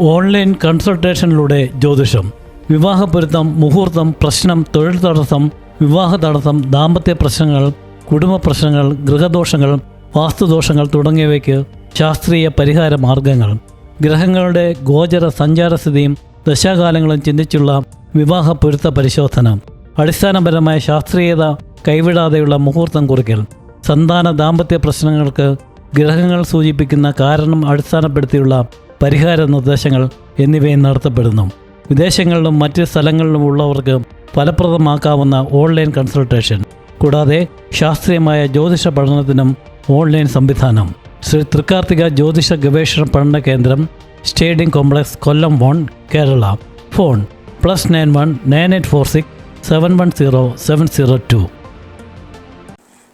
Online കൺസൾട്ടേഷനിലൂടെ ജ്യോതിഷം. വിവാഹപ്പൊരുത്തം മുഹൂർത്തം പ്രശ്നം തൊഴിൽ തടസ്സം വിവാഹ തടസ്സം ദാമ്പത്യ പ്രശ്നങ്ങൾ കുടുംബ പ്രശ്നങ്ങൾ ഗൃഹദോഷങ്ങൾ വാസ്തുദോഷങ്ങൾ തുടങ്ങിയവയ്ക്ക് ശാസ്ത്രീയ പരിഹാര മാർഗങ്ങൾ. ഗ്രഹങ്ങളുടെ ഗോചര സഞ്ചാരസ്ഥിതിയും ദശാകാലങ്ങളും ചിന്തിച്ചുള്ള വിവാഹ പൊരുത്ത പരിശോധന. അടിസ്ഥാനപരമായ ശാസ്ത്രീയത കൈവിടാതെയുള്ള മുഹൂർത്തം കുറിക്കൽ. സന്താന ദാമ്പത്യ പ്രശ്നങ്ങൾക്ക് ഗ്രഹങ്ങൾ സൂചിപ്പിക്കുന്ന കാരണം അടിസ്ഥാനപ്പെടുത്തിയുള്ള പരിഹാര നിർദ്ദേശങ്ങൾ എന്നിവയും നടത്തപ്പെടുന്നു വിദേശങ്ങളിലും മറ്റ് സ്ഥലങ്ങളിലും ഉള്ളവർക്ക് ഫലപ്രദമാക്കാവുന്ന ഓൺലൈൻ കൺസൾട്ടേഷൻ കൂടാതെ ശാസ്ത്രീയമായ ജ്യോതിഷ പഠനത്തിനും ഓൺലൈൻ സംവിധാനം. ശ്രീ തൃക്കാർത്തിക ജ്യോതിഷ ഗവേഷണ പഠന കേന്ദ്രം stadium complex Kollam one Kerala. Phone plus nine one nine eight four six seven one zero seven zero two.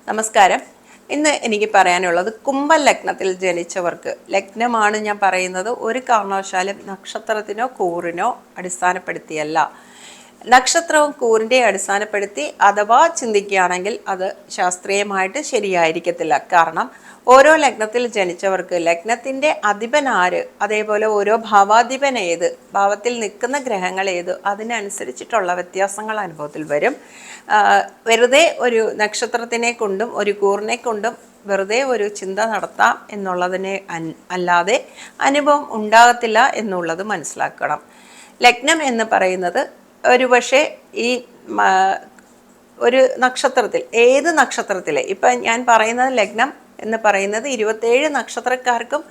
നമസ്കാരം. ഇന്ന് എനിക്ക് പറയാനുള്ളത് കുംഭ ലഗ്നത്തിൽ ജനിച്ചവർക്ക്. ലഗ്നമാണ് ഞാൻ പറയുന്നത് ഒരു കാരണവശാലും നക്ഷത്രത്തിനോ കൂറിനോ അടിസ്ഥാനപ്പെടുത്തിയല്ല. നക്ഷത്രവും കൂറിന്റെ അടിസ്ഥാനപ്പെടുത്തി അഥവാ ചിന്തിക്കുകയാണെങ്കിൽ അത് ശാസ്ത്രീയമായിട്ട് ശരിയായിരിക്കത്തില്ല. കാരണം ഓരോ ലഗ്നത്തിൽ ജനിച്ചവർക്ക് ലഗ്നത്തിന്റെ അധിപൻ ആര്? അതേപോലെ ഓരോ ഭാവാധിപൻ ഏത്? ഭാവത്തിൽ നിൽക്കുന്ന ഗ്രഹങ്ങൾ ഏത്? അതിനനുസരിച്ചിട്ടുള്ള വ്യത്യാസങ്ങൾ അനുഭവത്തിൽ വരും. വെറുതെ ഒരു നക്ഷത്രത്തിനെ കൊണ്ടും ഒരു കൂറിനെ കൊണ്ടും വെറുതെ ഒരു ചിന്ത നടത്താം എന്നുള്ളതിനെ അല്ലാതെ അനുഭവം ഉണ്ടാകത്തില്ല എന്നുള്ളത് മനസ്സിലാക്കണം. ലഗ്നം എന്ന് പറയുന്നത് ഒരു പക്ഷേ ഈ ഒരു നക്ഷത്രത്തിൽ ഏത് നക്ഷത്രത്തിലെ? ഇപ്പം ഞാൻ പറയുന്നത് ലഗ്നം എന്ന് പറയുന്നത് ഇരുപത്തേഴ് നക്ഷത്രക്കാർക്കും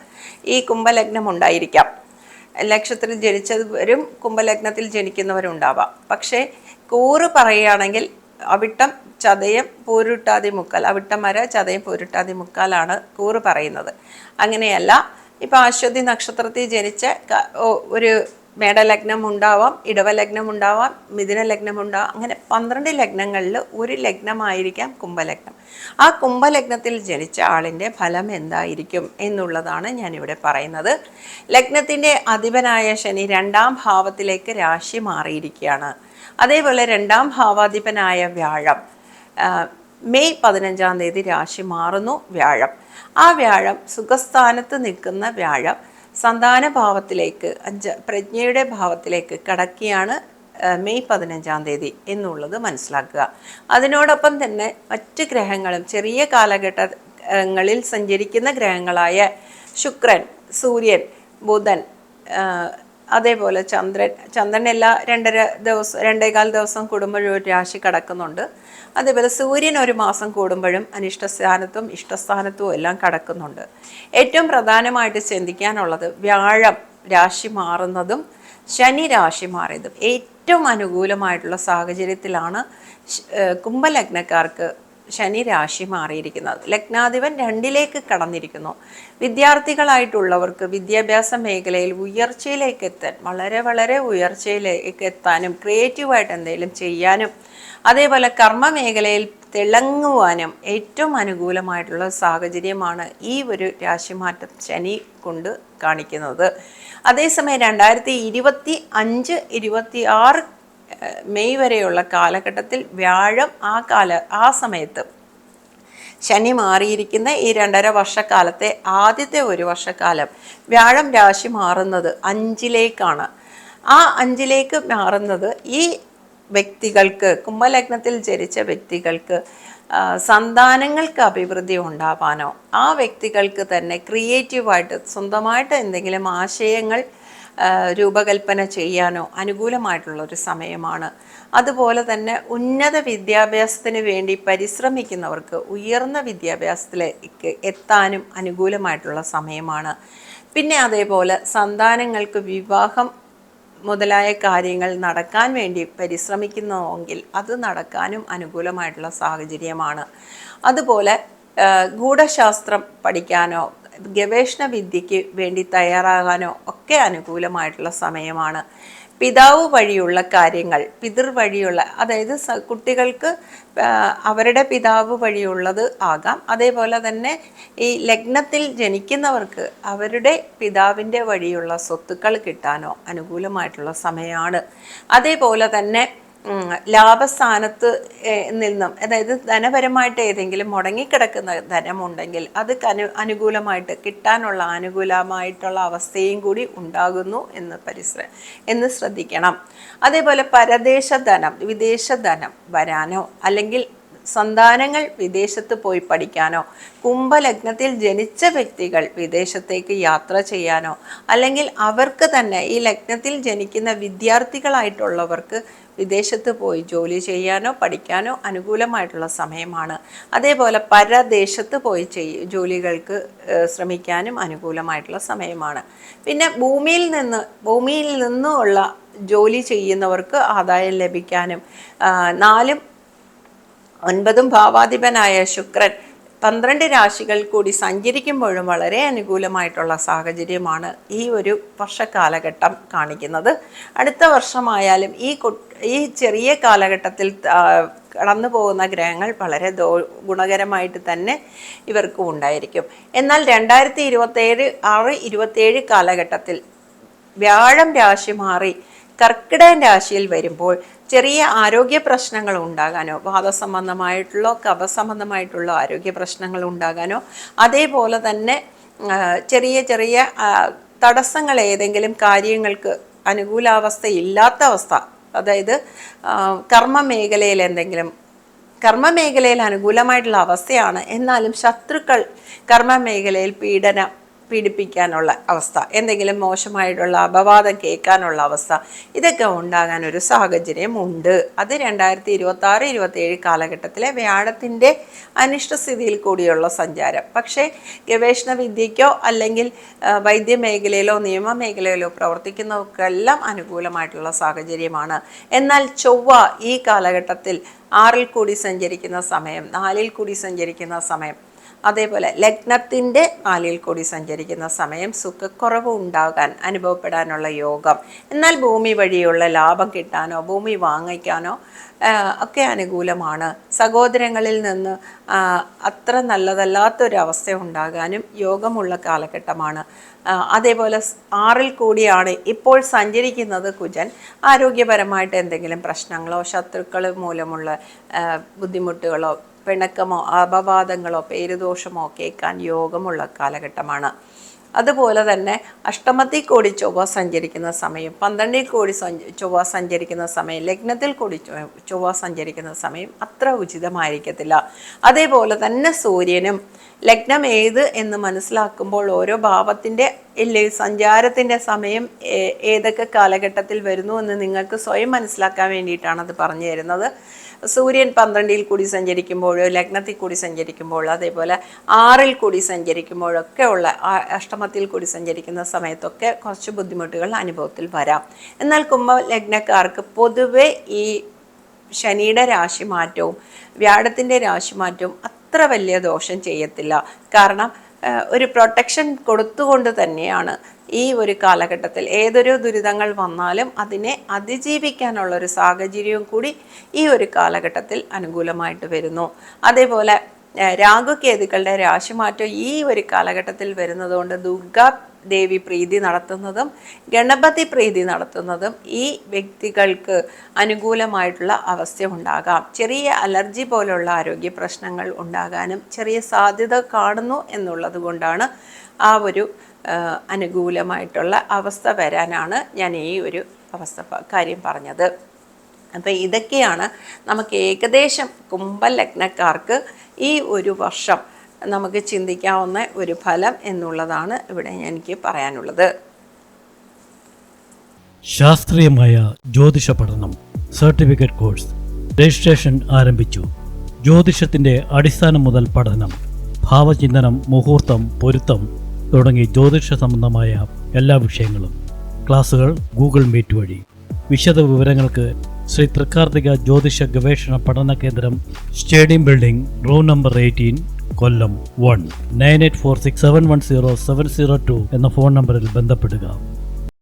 ഈ കുംഭലഗ്നം ഉണ്ടായിരിക്കാം. ലക്ഷത്തിൽ ജനിച്ചവരും കുംഭലഗ്നത്തിൽ ജനിക്കുന്നവരുണ്ടാവാം. പക്ഷേ കൂറ് പറയുകയാണെങ്കിൽ അവിട്ടം ചതയം പൂരുട്ടാതി മുക്കാൽ അവിട്ടം വര ചതയം പൂരുട്ടാതി മുക്കാലാണ് കൂറ് പറയുന്നത്. അങ്ങനെയല്ല ഇപ്പം അശ്വതി നക്ഷത്രത്തിൽ ജനിച്ച ഒരു മേടലഗ്നം ഉണ്ടാവാം ഇടവലഗ്നം ഉണ്ടാവാം മിഥുന ലഗ്നം ഉണ്ടാവാം അങ്ങനെ പന്ത്രണ്ട് ലഗ്നങ്ങളിൽ ഒരു ലഗ്നമായിരിക്കാം കുംഭലഗ്നം. ആ കുംഭലഗ്നത്തിൽ ജനിച്ച ആളിന്റെ ഫലം എന്തായിരിക്കും എന്നുള്ളതാണ് ഞാനിവിടെ പറയുന്നത്. ലഗ്നത്തിന്റെ അധിപനായ ശനി രണ്ടാം ഭാവത്തിലേക്ക് രാശി മാറിയിരിക്കുകയാണ്. അതേപോലെ രണ്ടാം ഭാവാധിപനായ വ്യാഴം മെയ് പതിനഞ്ചാം തീയതി രാശി മാറുന്നു വ്യാഴം. ആ വ്യാഴം സുഖസ്ഥാനത്ത് നിൽക്കുന്ന വ്യാഴം സന്താന ഭാവത്തിലേക്ക് അഞ്ച് പ്രജ്ഞയുടെ ഭാവത്തിലേക്ക് കടക്കിയാണ് മെയ് പതിനഞ്ചാം തീയതി എന്നുള്ളത് മനസ്സിലാക്കുക. അതിനോടൊപ്പം തന്നെ മറ്റ് ഗ്രഹങ്ങളും ചെറിയ കാലഘട്ടങ്ങളിൽ സഞ്ചരിക്കുന്ന ഗ്രഹങ്ങളായ ശുക്രൻ സൂര്യൻ ബുധൻ അതേപോലെ ചന്ദ്രൻ ചന്ദ്രൻ എല്ലാ രണ്ടര ദിവസം രണ്ടേകാൽ ദിവസം കൂടുമ്പോഴും ഒരു രാശി കടക്കുന്നുണ്ട്. അതേപോലെ സൂര്യൻ ഒരു മാസം കൂടുമ്പോഴും അനിഷ്ടസ്ഥാനത്തും ഇഷ്ടസ്ഥാനത്തും എല്ലാം കടക്കുന്നുണ്ട്. ഏറ്റവും പ്രധാനമായിട്ട് ചിന്തിക്കാനുള്ളത് വ്യാഴം രാശി മാറുന്നതും ശനി രാശി മാറിയതും ഏറ്റവും അനുകൂലമായിട്ടുള്ള സാഹചര്യത്തിലാണ് കുംഭലഗ്നക്കാർക്ക് ശനി രാശി മാറിയിരിക്കുന്നത്. ലഗ്നാധിപൻ രണ്ടിലേക്ക് കടന്നിരിക്കുന്നു. വിദ്യാർത്ഥികളായിട്ടുള്ളവർക്ക് വിദ്യാഭ്യാസ മേഖലയിൽ ഉയർച്ചയിലേക്ക് എത്താൻ വളരെ വളരെ ഉയർച്ചയിലേക്ക് എത്താനും ക്രിയേറ്റീവായിട്ട് എന്തെങ്കിലും ചെയ്യാനും അതേപോലെ കർമ്മ മേഖലയിൽ തിളങ്ങുവാനും ഏറ്റവും അനുകൂലമായിട്ടുള്ള സാഹചര്യമാണ് ഈ ഒരു രാശിമാറ്റം ശനി കൊണ്ട് കാണിക്കുന്നത്. അതേസമയം രണ്ടായിരത്തി ഇരുപത്തി അഞ്ച് ഇരുപത്തി ആറ് മെയ് വരെയുള്ള കാലഘട്ടത്തിൽ വ്യാഴം ആ കാല ആ സമയത്ത് ശനി മാറിയിരിക്കുന്ന ഈ രണ്ടര വർഷക്കാലത്തെ ആദ്യത്തെ ഒരു വർഷക്കാലം വ്യാഴം രാശി മാറുന്നത് അഞ്ചിലേക്കാണ്. ആ അഞ്ചിലേക്ക് മാറുന്നത് ഈ വ്യക്തികൾക്ക് കുംഭലഗ്നത്തിൽ ജനിച്ച വ്യക്തികൾക്ക് സന്താനങ്ങൾക്ക് അഭിവൃദ്ധി ഉണ്ടാവാനോ ആ വ്യക്തികൾക്ക് തന്നെ ക്രിയേറ്റീവായിട്ട് സ്വന്തമായിട്ട് എന്തെങ്കിലും ആശയങ്ങൾ രൂപകൽപ്പന ചെയ്യാനോ അനുകൂലമായിട്ടുള്ള ഒരു സമയമാണ്. അതുപോലെ തന്നെ ഉന്നത വിദ്യാഭ്യാസത്തിന് വേണ്ടി പരിശ്രമിക്കുന്നവർക്ക് ഉയർന്ന വിദ്യാഭ്യാസത്തിലേക്ക് എത്താനും അനുകൂലമായിട്ടുള്ള സമയമാണ്. പിന്നെ അതേപോലെ സന്താനങ്ങൾക്ക് വിവാഹം മുതലായ കാര്യങ്ങൾ നടക്കാൻ വേണ്ടി പരിശ്രമിക്കുന്നുവെങ്കിൽ അത് നടക്കാനും അനുകൂലമായിട്ടുള്ള സാഹചര്യമാണ്. അതുപോലെ ഗൂഢശാസ്ത്രം പഠിക്കാനോ ഗവേഷണ വിദ്യയ്ക്ക് വേണ്ടി തയ്യാറാകാനോ ഒക്കെ അനുകൂലമായിട്ടുള്ള സമയമാണ്. പിതാവ് വഴിയുള്ള കാര്യങ്ങൾ പിതൃ വഴിയുള്ള അതായത് കുട്ടികൾക്ക് അവരുടെ പിതാവ് വഴിയുള്ളത് ആകാം. അതേപോലെ തന്നെ ഈ ലഗ്നത്തിൽ ജനിക്കുന്നവർക്ക് അവരുടെ പിതാവിന്റെ വഴിയുള്ള സ്വത്തുക്കൾ കിട്ടാനോ അനുകൂലമായിട്ടുള്ള സമയമാണ്. അതേപോലെ തന്നെ ലാഭസ്ഥാനത്ത് നിന്നും അതായത് ധനപരമായിട്ട് ഏതെങ്കിലും മുടങ്ങിക്കിടക്കുന്ന ധനമുണ്ടെങ്കിൽ അത് അനു അനുകൂലമായിട്ട് കിട്ടാനുള്ള അനുകൂലമായിട്ടുള്ള അവസ്ഥയും കൂടി ഉണ്ടാകുന്നു എന്ന് പരിശ്ര എന്ന് ശ്രദ്ധിക്കണം. അതേപോലെ പരദേശ ധനം വിദേശ ധനം വരാനോ അല്ലെങ്കിൽ സന്താനങ്ങൾ വിദേശത്ത് പോയി പഠിക്കാനോ കുംഭലഗ്നത്തിൽ ജനിച്ച വ്യക്തികൾ വിദേശത്തേക്ക് യാത്ര ചെയ്യാനോ അല്ലെങ്കിൽ അവർക്ക് തന്നെ ഈ ലഗ്നത്തിൽ ജനിക്കുന്ന വിദ്യാർത്ഥികളായിട്ടുള്ളവർക്ക് വിദേശത്ത് പോയി ജോലി ചെയ്യാനോ പഠിക്കാനോ അനുകൂലമായിട്ടുള്ള സമയമാണ്. അതേപോലെ പരദേശത്ത് പോയി ചെയ് ജോലികൾക്ക് ശ്രമിക്കാനും അനുകൂലമായിട്ടുള്ള സമയമാണ്. പിന്നെ ഭൂമിയിൽ നിന്ന് ഭൂമിയിൽ നിന്നുമുള്ള ജോലി ചെയ്യുന്നവർക്ക് ആദായം ലഭിക്കാനും നാലും ഒൻപതും ഭാവാധിപനായ ശുക്രൻ പന്ത്രണ്ട് രാശികൾ കൂടി സഞ്ചരിക്കുമ്പോഴും വളരെ അനുകൂലമായിട്ടുള്ള സാഹചര്യമാണ് ഈ ഒരു വർഷക്കാലഘട്ടം കാണിക്കുന്നത്. അടുത്ത വർഷമായാലും ഈ ഈ ചെറിയ കാലഘട്ടത്തിൽ കടന്നു പോകുന്ന ഗ്രഹങ്ങൾ വളരെ ദോ ഗുണകരമായിട്ട് തന്നെ ഇവർക്കും ഉണ്ടായിരിക്കും. എന്നാൽ രണ്ടായിരത്തി ഇരുപത്തേഴ് ആറ് ഇരുപത്തേഴ് കാലഘട്ടത്തിൽ വ്യാഴം രാശി മാറി കർക്കിടകൻ രാശിയിൽ വരുമ്പോൾ ചെറിയ ആരോഗ്യ പ്രശ്നങ്ങൾ ഉണ്ടാകാനോ വാദസംബന്ധമായിട്ടുള്ളോ കഫസംബന്ധമായിട്ടുള്ള ആരോഗ്യ പ്രശ്നങ്ങൾ ഉണ്ടാകാനോ അതേപോലെ തന്നെ ചെറിയ ചെറിയ തടസ്സങ്ങൾ ഏതെങ്കിലും കാര്യങ്ങൾക്ക് അനുകൂലാവസ്ഥ ഇല്ലാത്ത അവസ്ഥ അതായത് കർമ്മ മേഖലയിൽ എന്തെങ്കിലും കർമ്മ മേഖലയിൽ അനുകൂലമായിട്ടുള്ള അവസ്ഥയാണ്. എന്നാലും ശത്രുക്കൾ കർമ്മ മേഖലയിൽ പീഡനം പീഡിപ്പിക്കാനുള്ള അവസ്ഥ എന്തെങ്കിലും മോശമായിട്ടുള്ള അപവാദം കേൾക്കാനുള്ള അവസ്ഥ ഇതൊക്കെ ഉണ്ടാകാൻ ഒരു സാഹചര്യം ഉണ്ട്. അത് രണ്ടായിരത്തി ഇരുപത്തി ആറ് ഇരുപത്തി ഏഴ് കാലഘട്ടത്തിലെ വ്യാഴത്തിന്റെ അനിഷ്ടസ്ഥിതിയിൽ കൂടിയുള്ള സഞ്ചാരം. പക്ഷേ ഗവേഷണ വിദ്യയ്ക്കോ അല്ലെങ്കിൽ വൈദ്യമേഖലയിലോ നിയമമേഖലയിലോ പ്രവർത്തിക്കുന്നവർക്കെല്ലാം അനുകൂലമായിട്ടുള്ള സാഹചര്യമാണ്. എന്നാൽ ചൊവ്വ ഈ കാലഘട്ടത്തിൽ ആറിൽ കൂടി സഞ്ചരിക്കുന്ന സമയം നാലിൽ കൂടി സഞ്ചരിക്കുന്ന സമയം അതേപോലെ ലഗ്നത്തിന്റെ നാലിൽ കൂടി സഞ്ചരിക്കുന്ന സമയം സുഖക്കുറവ് ഉണ്ടാകാൻ അനുഭവപ്പെടാനുള്ള യോഗം. എന്നാൽ ഭൂമി വഴിയുള്ള ലാഭം കിട്ടാനോ ഭൂമി വാങ്ങിക്കാനോ ഒക്കെ അനുകൂലമാണ്. സഹോദരങ്ങളിൽ നിന്ന് അത്ര നല്ലതല്ലാത്തൊരവസ്ഥ ഉണ്ടാകാനും യോഗമുള്ള കാലഘട്ടമാണ്. അതേപോലെ ആറിൽ കൂടിയാണ് ഇപ്പോൾ സഞ്ചരിക്കുന്നത് കുജൻ. ആരോഗ്യപരമായിട്ട് എന്തെങ്കിലും പ്രശ്നങ്ങളോ ശത്രുക്കൾ മൂലമുള്ള ബുദ്ധിമുട്ടുകളോ പിണക്കമോ അപവാദങ്ങളോ പേരുദോഷമോ കേൾക്കാൻ യോഗമുള്ള കാലഘട്ടമാണ്. അതുപോലെ തന്നെ അഷ്ടമത്തിൽ കൂടി ചൊവ്വ സഞ്ചരിക്കുന്ന സമയം പന്ത്രണ്ടിൽ കൂടി ചൊവ്വ സഞ്ചരിക്കുന്ന സമയം ലഗ്നത്തിൽ കൂടി ചൊവ്വ സഞ്ചരിക്കുന്ന സമയം അത്ര ഉചിതമായിരിക്കത്തില്ല. അതേപോലെ തന്നെ സൂര്യനും ലഗ്നം ഏത് എന്ന് മനസ്സിലാക്കുമ്പോൾ ഓരോ ഭാവത്തിന്റെ ഇല്ലേ സഞ്ചാരത്തിന്റെ സമയം ഏതൊക്കെ കാലഘട്ടത്തിൽ വരുന്നു എന്ന് നിങ്ങൾക്ക് സ്വയം മനസ്സിലാക്കാൻ വേണ്ടിയിട്ടാണ് അത് പറഞ്ഞു തരുന്നത്. സൂര്യൻ പന്ത്രണ്ടിൽ കൂടി സഞ്ചരിക്കുമ്പോൾ ലഗ്നത്തിൽ കൂടി സഞ്ചരിക്കുമ്പോൾ അതേപോലെ ആറിൽ കൂടി സഞ്ചരിക്കുമ്പോഴൊക്കെ ഉള്ള അഷ്ടമത്തിൽ കൂടി സഞ്ചരിക്കുന്ന സമയത്തൊക്കെ കുറച്ച് ബുദ്ധിമുട്ടുകൾ അനുഭവത്തിൽ വരാം. എന്നാൽ കുംഭ ലഗ്നക്കാർക്ക് പൊതുവെ ഈ ശനിയുടെ രാശി മാറ്റവും വ്യാഴത്തിന്റെ രാശി മാറ്റവും അത്ര വലിയ ദോഷം ചെയ്യത്തില്ല. കാരണം ഒരു പ്രൊട്ടക്ഷൻ കൊടുത്തുകൊണ്ട് തന്നെയാണ് ഈ ഒരു കാലഘട്ടത്തിൽ ഏതൊരു ദുരിതങ്ങൾ വന്നാലും അതിനെ അതിജീവിക്കാനുള്ള ഒരു സാഹചര്യവും കൂടി ഈ ഒരു കാലഘട്ടത്തിൽ അനുകൂലമായിട്ട് വരുന്നു. അതേപോലെ രാഘുകേതുക്കളുടെ രാശിമാറ്റം ഈ ഒരു കാലഘട്ടത്തിൽ വരുന്നതുകൊണ്ട് ദുർഗാ ദേവി പ്രീതി നടത്തുന്നതും ഗണപതി പ്രീതി നടത്തുന്നതും ഈ വ്യക്തികൾക്ക് അനുകൂലമായിട്ടുള്ള അവസ്ഥ ഉണ്ടാകാം. ചെറിയ അലർജി പോലുള്ള ആരോഗ്യ പ്രശ്നങ്ങൾ ഉണ്ടാകാനും ചെറിയ സാധ്യത കാണുന്നു എന്നുള്ളത് കൊണ്ടാണ് ആ ഒരു അനുകൂലമായിട്ടുള്ള അവസ്ഥ വരാനാണ് ഞാൻ ഈ ഒരു അവസ്ഥ കാര്യം പറഞ്ഞത്. അപ്പോൾ ഇതൊക്കെയാണ് നമുക്ക് ഏകദേശം കുംഭലഗ്നക്കാർക്ക് ഈ ഒരു വർഷം നമുക്ക് ചിന്തിക്കാവുന്ന ഒരു ഫലം എന്നുള്ളതാണ് ഇവിടെ എനിക്ക് പറയാനുള്ളത്. ശാസ്ത്രീയമായ ജ്യോതിഷ പഠനം സർട്ടിഫിക്കറ്റ് കോഴ്സ് രജിസ്ട്രേഷൻ ആരംഭിച്ചു. ജ്യോതിഷത്തിന്റെ അടിസ്ഥാനം മുതൽ പഠനം ഭാവചിന്തനം മുഹൂർത്തം പൊരുത്തം തുടങ്ങി ജ്യോതിഷ സംബന്ധമായ എല്ലാ വിഷയങ്ങളും. ക്ലാസുകൾ ഗൂഗിൾ മീറ്റ് വഴി. വിശദ വിവരങ്ങൾക്ക് ശ്രീ തൃക്കാർത്തിക ജ്യോതിഷ ഗവേഷണ പഠന കേന്ദ്രം stadium building room number eighteen Kollam one nine eight four six seven one zero seven zero two എന്ന ഫോൺ നമ്പറിൽ ബന്ധപ്പെടുക.